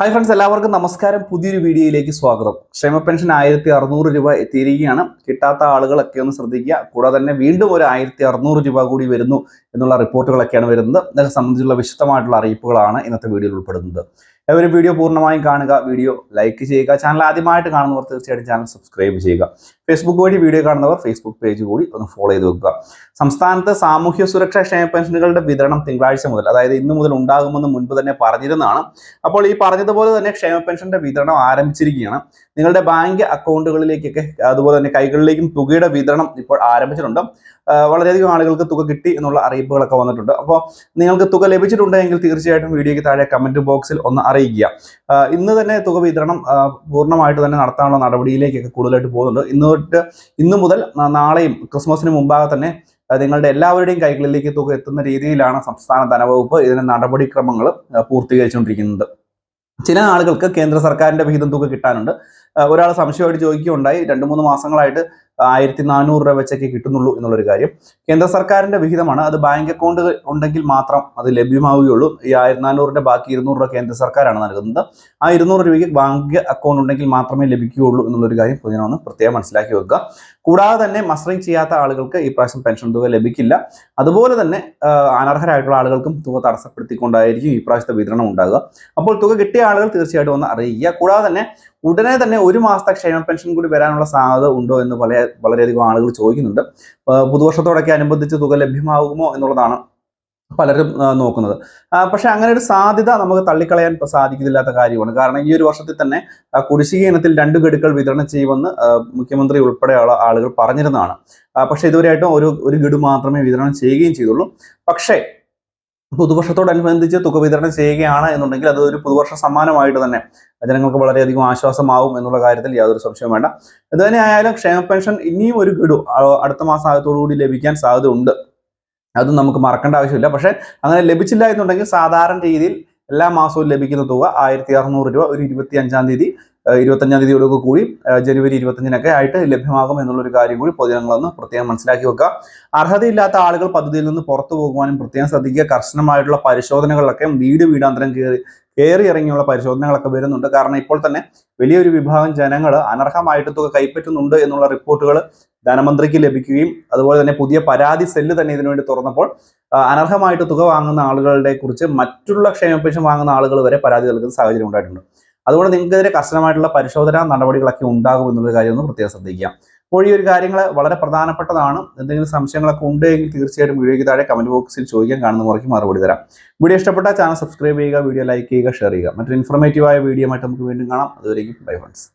Hi friends എല്ലാവർക്കും നമസ്കാരം. പുതിയൊരു വീഡിയോയിലേക്ക് സ്വാഗതം. ക്ഷേമ പെൻഷൻ ആയിരത്തി അറുന്നൂറ് രൂപ എത്തിയിരിക്കുകയാണ്. കിട്ടാത്ത ആളുകളൊക്കെ ഒന്ന് ശ്രദ്ധിക്കുക. കൂടാതെ തന്നെ വീണ്ടും ഒരു ആയിരത്തി അറുന്നൂറ് രൂപ കൂടി വരുന്നു എന്നുള്ള റിപ്പോർട്ടുകളൊക്കെയാണ് വരുന്നത്. ഇതൊക്കെ സംബന്ധിച്ചുള്ള വിശദമായിട്ടുള്ള അറിയിപ്പുകളാണ് ഇന്നത്തെ വീഡിയോയിൽ ഉൾപ്പെടുന്നത്. ഒരു വീഡിയോ പൂർണമായും കാണുക വീഡിയോ ലൈക്ക് ചെയ്യുക ചാനൽ ആദ്യമായിട്ട് കാണുന്നവർ തീർച്ചയായിട്ടും ചാനൽ സബ്സ്ക്രൈബ് ചെയ്യുക. ഫേസ്ബുക്ക് വഴി വീഡിയോ കാണുന്നവർ ഫേസ്ബുക്ക് പേജ് കൂടി ഒന്ന് ഫോളോ ചെയ്ത് വെക്കുക. സംസ്ഥാനത്ത് സാമൂഹ്യ സുരക്ഷാ ക്ഷേമ പെൻഷനുകളുടെ വിതരണം തിങ്കളാഴ്ച മുതൽ അതായത് ഇന്ന് മുതൽ ഉണ്ടാകുമെന്ന് മുൻപ് തന്നെ പറഞ്ഞിരുന്നതാണ്. അപ്പോൾ ഈ പറഞ്ഞതുപോലെ തന്നെ ക്ഷേമ പെൻഷന്റെ വിതരണം ആരംഭിച്ചിരിക്കുകയാണ്. നിങ്ങളുടെ ബാങ്ക് അക്കൗണ്ടുകളിലേക്കൊക്കെ അതുപോലെ തന്നെ കൈകളിലേക്കും തുകയുടെ വിതരണം ഇപ്പോൾ ആരംഭിച്ചിട്ടുണ്ട്. വളരെയധികം ആളുകൾക്ക് തുക കിട്ടി എന്നുള്ള അറിയിപ്പുകളൊക്കെ വന്നിട്ടുണ്ട്. അപ്പോൾ നിങ്ങൾക്ക് തുക ലഭിച്ചിട്ടുണ്ടെങ്കിൽ തീർച്ചയായിട്ടും വീഡിയോയ്ക്ക് താഴെ കമന്റ് ബോക്സിൽ ഒന്ന് അറിയിക്കുക. ഇന്ന് തന്നെ തുക വിതരണം പൂർണമായിട്ട് തന്നെ നടത്താനുള്ള നടപടിയിലേക്കൊക്കെ കൂടുതലായിട്ട് പോകുന്നുണ്ട്. ഇന്ന് തൊട്ട് ഇന്ന് മുതൽ നാളെയും ക്രിസ്മസിന് മുമ്പാകെ തന്നെ നിങ്ങളുടെ എല്ലാവരുടെയും കൈകളിലേക്ക് തുക എത്തുന്ന രീതിയിലാണ് സംസ്ഥാന ധനവകുപ്പ് ഇതിന് നടപടിക്രമങ്ങൾ പൂർത്തീകരിച്ചുകൊണ്ടിരിക്കുന്നത്. ചില ആളുകൾക്ക് കേന്ദ്ര സർക്കാരിന്റെ വിഹിതം തുക കിട്ടാനുണ്ട്. ഒരാൾ സംശയമായിട്ട് ചോദിക്കുകയുണ്ടായി. രണ്ട് മൂന്ന് മാസങ്ങളായിട്ട് ആയിരത്തി നാനൂറ് രൂപ വെച്ചൊക്കെ കിട്ടുന്നുള്ളൂ എന്നുള്ളൊരു കാര്യം. കേന്ദ്ര സർക്കാരിന്റെ വിഹിതമാണ്. അത് ബാങ്ക് അക്കൗണ്ട് ഉണ്ടെങ്കിൽ മാത്രം അത് ലഭ്യമാവുകയുള്ളൂ. ഈ ആയിരത്തി നാനൂറിന്റെ ബാക്കി ഇരുന്നൂറ് രൂപ കേന്ദ്ര സർക്കാരാണ് നൽകുന്നത്. ആ ഇരുന്നൂറ് രൂപയ്ക്ക് ബാങ്ക് അക്കൗണ്ട് ഉണ്ടെങ്കിൽ മാത്രമേ ലഭിക്കുകയുള്ളൂ എന്നുള്ളൊരു കാര്യം പൊതുജനമൊന്ന് പ്രത്യേകം മനസ്സിലാക്കി വെക്കുക. കൂടാതെ തന്നെ മസ്റ്ററിംഗ് ചെയ്യാത്ത ആളുകൾക്ക് ഈ പ്രാവശ്യം പെൻഷൻ തുക ലഭിക്കില്ല. അതുപോലെ തന്നെ അനർഹരായിട്ടുള്ള ആളുകൾക്കും തുക തടസ്സപ്പെടുത്തിക്കൊണ്ടായിരിക്കും ഈ പ്രാവശ്യത്തെ വിതരണം ഉണ്ടാകുക. അപ്പോൾ തുക കിട്ടിയ ആളുകൾ തീർച്ചയായിട്ടും ഒന്ന് അറിയിക്കുക. കൂടാതെ തന്നെ ഉടനെ തന്നെ ഒരു മാസത്തെ ക്ഷേമ പെൻഷൻ കൂടി വരാനുള്ള സാധ്യത ഉണ്ടോ എന്ന് വളരെ വളരെയധികം ആളുകൾ ചോദിക്കുന്നുണ്ട്. പുതുവർഷത്തോടൊക്കെ അനുബന്ധിച്ച് തുക ലഭ്യമാകുമോ എന്നുള്ളതാണ് പലരും നോക്കുന്നത്. പക്ഷെ അങ്ങനെ ഒരു സാധ്യത നമുക്ക് തള്ളിക്കളയാൻ സാധിക്കില്ലാത്ത കാര്യമാണ്. കാരണം ഈ ഒരു വർഷത്തിൽ തന്നെ കുടിശ്ശിക ഇനത്തിൽ രണ്ട് ഗഡുക്കൾ വിതരണം ചെയ്യുമെന്ന് മുഖ്യമന്ത്രി ഉൾപ്പെടെയുള്ള ആളുകൾ പറഞ്ഞിരുന്നതാണ്. പക്ഷെ ഇതുവരെയായിട്ടും ഒരു ഒരു ഗഡു മാത്രമേ വിതരണം ചെയ്യുകയും ചെയ്തുള്ളൂ. പക്ഷേ പുതുവർഷത്തോടനുബന്ധിച്ച് തുക വിതരണം ചെയ്യുകയാണ് എന്നുണ്ടെങ്കിൽ അത് ഒരു പുതുവർഷ സമ്മാനമായിട്ട് തന്നെ ജനങ്ങൾക്ക് വളരെയധികം ആശ്വാസമാവും എന്നുള്ള കാര്യത്തിൽ യാതൊരു സംശയവും വേണ്ട. ഇത് തന്നെ ആയാലും ക്ഷേമ പെൻഷൻ ഇനിയും ഒരു ഗഡു അടുത്ത മാസം ആയത്തോടുകൂടി ലഭിക്കാൻ സാധ്യതയുണ്ട്. അത് നമുക്ക് മറക്കേണ്ട ആവശ്യമില്ല. പക്ഷേ അങ്ങനെ ലഭിച്ചില്ല എന്നുണ്ടെങ്കിൽ സാധാരണ രീതിയിൽ എല്ലാ മാസവും ലഭിക്കുന്ന തുക ആയിരത്തി അറുന്നൂറ് രൂപ ഒരു ഇരുപത്തി അഞ്ചാം തീയതി ഇരുപത്തഞ്ചാം തീയതിയോടൊക്കെ കൂടി ജനുവരി ഇരുപത്തഞ്ചിനൊക്കെ ആയിട്ട് ലഭ്യമാകും എന്നുള്ളൊരു കാര്യം കൂടി പൊതുജനങ്ങളൊന്ന് പ്രത്യേകം മനസ്സിലാക്കി വെക്കുക. അർഹതയില്ലാത്ത ആളുകൾ പദ്ധതിയിൽ നിന്ന് പുറത്തു പോകുവാനും പ്രത്യേകം ശ്രദ്ധിക്കുക. കർശനമായിട്ടുള്ള പരിശോധനകളിലൊക്കെ വീട് വീടാന്തരം കയറി കയറി ഇറങ്ങിയുള്ള പരിശോധനകളൊക്കെ വരുന്നുണ്ട്. കാരണം ഇപ്പോൾ തന്നെ വലിയൊരു വിഭാഗം ജനങ്ങൾ അനർഹമായിട്ട് തുക കൈപ്പറ്റുന്നുണ്ട് എന്നുള്ള റിപ്പോർട്ടുകൾ ധനമന്ത്രിക്ക് ലഭിക്കുകയും അതുപോലെ തന്നെ പുതിയ പരാതി സെല്ല് തന്നെ ഇതിനുവേണ്ടി തുറന്നപ്പോൾ അനർഹമായിട്ട് തുക വാങ്ങുന്ന ആളുകളുടെ കുറിച്ച് മറ്റുള്ള ക്ഷേമ പെൻഷൻ വാങ്ങുന്ന ആളുകൾ വരെ പരാതി നൽകുന്ന സാഹചര്യം ഉണ്ടായിട്ടുണ്ട്. അതുകൊണ്ട് നിങ്ങൾക്കെതിരെ കർശനമായിട്ടുള്ള പരിശോധനാ നടപടികളൊക്കെ ഉണ്ടാകും എന്നുള്ള കാര്യം ഒന്ന് പ്രത്യേകം ശ്രദ്ധിക്കുക. അപ്പോൾ ഈ ഒരു കാര്യങ്ങൾ വളരെ പ്രധാനപ്പെട്ടതാണ്. എന്തെങ്കിലും സംശയങ്ങളൊക്കെ ഉണ്ടെങ്കിൽ തീർച്ചയായിട്ടും വീഡിയോയ്ക്ക് താഴെ കമന്റ് ബോക്സിൽ ചോദിക്കാൻ കാണുന്ന മുറയ്ക്ക് മറുപടി തരാം. വീഡിയോ ഇഷ്ടപ്പെട്ട ചാനൽ സബ്സ്ക്രൈബ് ചെയ്യുക വീഡിയോ ലൈക്ക് ചെയ്യുക ഷെയർ ചെയ്യുക. മറ്റൊരു ഇൻഫോർമേറ്റീവായ വീഡിയോ നമുക്ക് വീണ്ടും കാണാം. അതുവരെയും ബൈ ഫ്രണ്ട്സ്